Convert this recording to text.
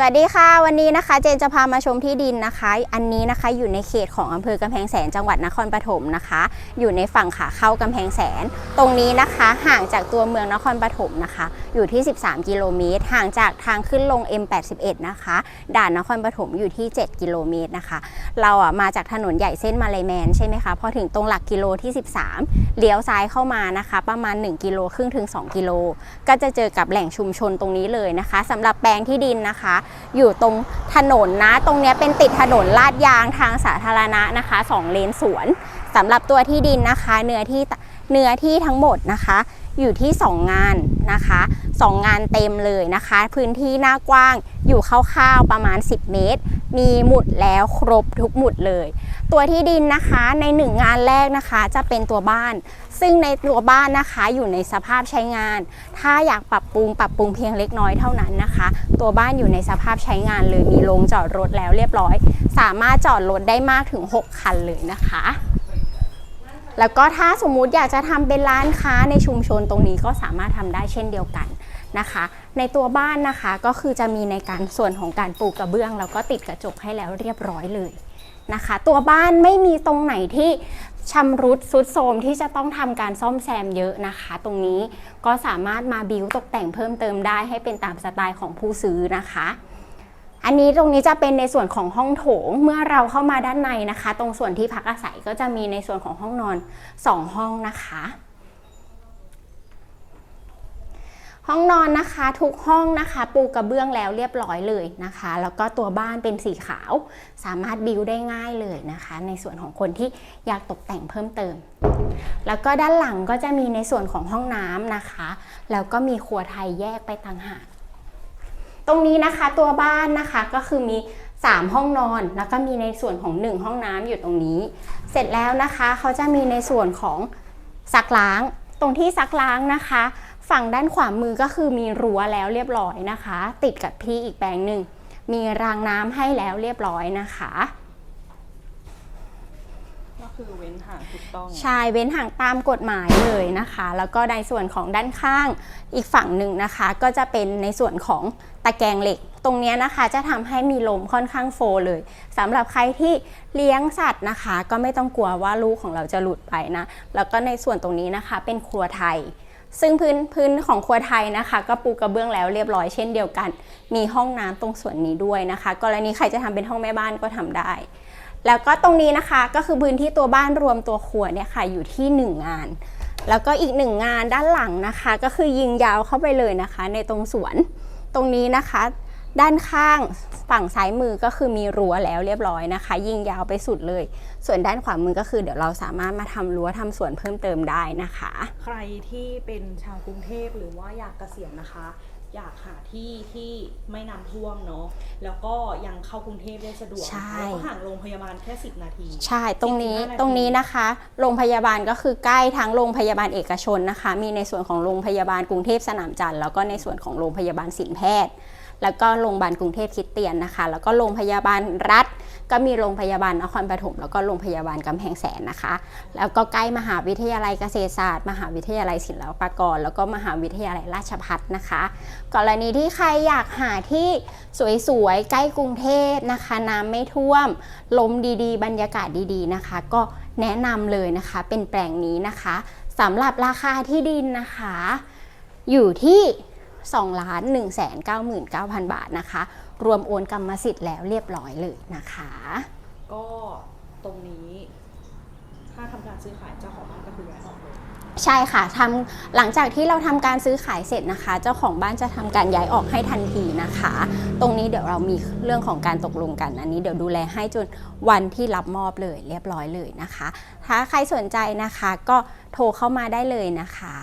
สวัสดีค่ะ วันนี้นะคะเจนจะพามาชมที่ดินนะคะ อันนี้นะคะอยู่ในเขตของอำเภอกำแพงแสนจังหวัดนครปฐมนะคะ อยู่ในฝั่งขาเข้ากำแพงแสน ตรงนี้นะคะห่างจากตัวเมืองนครปฐมนะคะ อยู่ที่ 13 กิโลเมตร ห่างจากทางขึ้นลง M81 นะคะ ด่านนครปฐมอยู่ที่ 7 กิโลเมตรนะคะ เราอะมาจากถนนใหญ่เส้นมาลายแมนใช่ไหมคะพอถึงตรงหลักกิโลที่ 13เลี้ยวซ้ายเข้ามานะคะ ประมาณ 1 กิโลครึ่งถึง 2 กิโลก็จะเจอกับแหล่งชุมชนตรงนี้เลยนะคะสำหรับแปลงที่ดินนะคะอยู่ตรงถนนนะ ตรงนี้เป็นติดถนนลาดยางทางสาธารณะนะคะสองเลนสวนสำหรับตัวที่ดินนะคะ เนื้อที่เนื้อที่ทั้งหมดนะคะ อยู่ที่ 2 งานนะคะสองงานเต็มเลยนะคะ พื้นที่หน้ากว้างอยู่คร่าวๆประมาณ 10 เมตร มีหมุดแล้วครบทุกหมุดเลย ตัวที่ดินนะคะในหนึ่งงานแรกนะคะจะเป็นตัวบ้าน ซึ่งในตัวบ้านนะคะอยู่ในสภาพใช้งาน ถ้าอยากปรับปรุงปรับปรุงเพียงเล็กน้อยเท่านั้นนะคะ ตัวบ้านอยู่ในสภาพใช้งานเลยมีโรงจอดรถแล้วเรียบร้อย สามารถจอดรถได้มากถึง 6 คันเลยนะคะ แล้วก็ถ้าสมมุติอยากจะทำเป็นร้านค้าในชุมชนตรงนี้ก็สามารถทำได้เช่นเดียวกัน นะคะ ในตัวบ้านนะคะก็คือจะมีในการส่วนของการปลูกกระเบื้อง แล้วก็ติดกระจกให้แล้วเรียบร้อยเลยนะคะ ตัวบ้านไม่มีตรงไหนที่ชำรุดซุดโทรมที่จะต้องทำการซ่อมแซมเยอะนะคะ ตรงนี้ก็สามารถมาบิวตกแต่งเพิ่มเติมได้ให้เป็นตามสไตล์ของผู้ซื้อนะคะ อันนี้ตรงนี้จะเป็นในส่วนของห้องโถงเมื่อเราเข้ามาด้านในนะคะ ตรงส่วนที่พักอาศัยก็จะมีในส่วนของห้องนอน 2 ห้องนะคะ ห้องนอนนะคะทุกห้องนะคะ ปูกระเบื้องแล้วเรียบร้อยเลยนะคะ แล้วก็ตัวบ้านเป็นสีขาว สามารถบิวได้ง่ายเลยนะคะ ในส่วนของคนที่อยากตกแต่งเพิ่มเติม แล้วก็ด้านหลังก็จะมีในส่วนของห้องน้ำนะคะ แล้วก็มีครัวไทยแยกไปต่างหากตรงนี้นะคะตัวบ้านนะคะก็คือมี 3 ห้องนอน แล้วก็มีในส่วนของ 1 ห้องน้ำอยู่ตรงนี้ เสร็จแล้วนะคะเขาจะมีในส่วนของซักล้าง ตรงที่ซักล้างนะคะ ฝั่งด้านขวามือก็คือมีรั้วแล้วเรียบร้อยนะคะ ติดกับที่อีกแปลงหนึ่งมีรางน้ำให้แล้วเรียบร้อยนะคะก็คือเว้นห่างถูกต้องใช่เว้นห่างตามกฎหมายเลยนะคะ แล้วก็ในส่วนของด้านข้างอีกฝั่งหนึ่งนะคะ ก็จะเป็นในส่วนของตะแกรงเหล็ก ตรงเนี้ยนะคะจะทำให้มีลมค่อนข้างโฟร์เลยสำหรับใครที่เลี้ยงสัตว์นะคะ ก็ไม่ต้องกลัวว่าลูกของเราจะหลุดไปนะ แล้วก็ในส่วนตรงนี้นะคะเป็นครัวไทย ซึ่งพื้นพื้นของครัวไทยนะคะ ก็ปูกระเบื้องแล้วเรียบร้อยเช่นเดียวกัน มีห้องน้ำตรงส่วนนี้ด้วยนะคะ กรณีใครจะทำเป็นห้องแม่บ้านก็ทำได้ แล้วก็ตรงนี้นะคะก็คือพื้นที่ตัวบ้านรวมตัวครัวเนี่ยค่ะอยู่ที่ 1 งาน แล้วก็อีกหนึ่งงานด้านหลังนะคะ ก็คือยิงยาวเข้าไปเลยนะคะ ในตรงสวนตรงนี้นะคะ ด้านข้างฝั่งซ้ายมือก็คือมีรั้วแล้วเรียบร้อยนะคะ ยิงยาวไปสุดเลย ส่วนด้านขวามือก็คือเดี๋ยวเราสามารถมาทำรั้วทำสวนเพิ่มเติมได้นะคะ ใครที่เป็นชาวกรุงเทพหรือว่าอยากเกษียณนะคะ อยากหาที่ที่ไม่น้ำท่วมเนาะแล้วก็ยังเข้ากรุงเทพได้สะดวกใช่แล้วก็ห่างโรงพยาบาลแค่ 10 นาที ใช่ตรงนี้45นาทีตรงนี้นะคะ โรงพยาบาลก็คือใกล้ทั้งโรงพยาบาลเอกชนนะคะ มีในส่วนของโรงพยาบาลกรุงเทพสนามจันทร์แล้วก็ในส่วนของโรงพยาบาลศิลแพทย์ แล้วก็โรงพยาบาลกรุงเทพคิดเตียนนะคะ แล้วก็โรงพยาบาลรัฐ ก็มีโรงพยาบาลนครปฐมแล้วก็โรงพยาบาลกำแพงแสนนะคะ แล้วก็ใกล้มหาวิทยาลัยเกษตรศาสตร์ มหาวิทยาลัยศิลปากร แล้วก็มหาวิทยาลัยราชภัฏนะคะ กรณีที่ใครอยากหาที่สวยๆใกล้กรุงเทพนะคะน้ำไม่ท่วมลมดีๆ บรรยากาศดีๆนะคะ ก็แนะนำเลยนะคะเป็นแปลงนี้นะคะสำหรับราคาที่ดินนะคะ อยู่ที่ 2ล้าน1 9 9 9 0 0 บาทนะคะ รวมโอนกรรมสิทธิ์แล้วเรียบร้อยเลยนะคะ ก็ตรงนี้ถ้าทำการซื้อขายเจ้าของบ้านก็คือย้ายออกเลยใช่ค่ะทำหลังจากที่เราทำการซื้อขายเสร็จนะคะ เจ้าของบ้านจะทำการย้ายออกให้ทันทีนะคะ ตรงนี้เดี๋ยวเรามีเรื่องของการตกลงกันอันนี้เดี๋ยวดูแลให้จนวันที่รับมอบเลยเรียบร้อยเลยนะคะ ถ้าใครสนใจนะคะก็โทรเข้ามาได้เลยนะคะ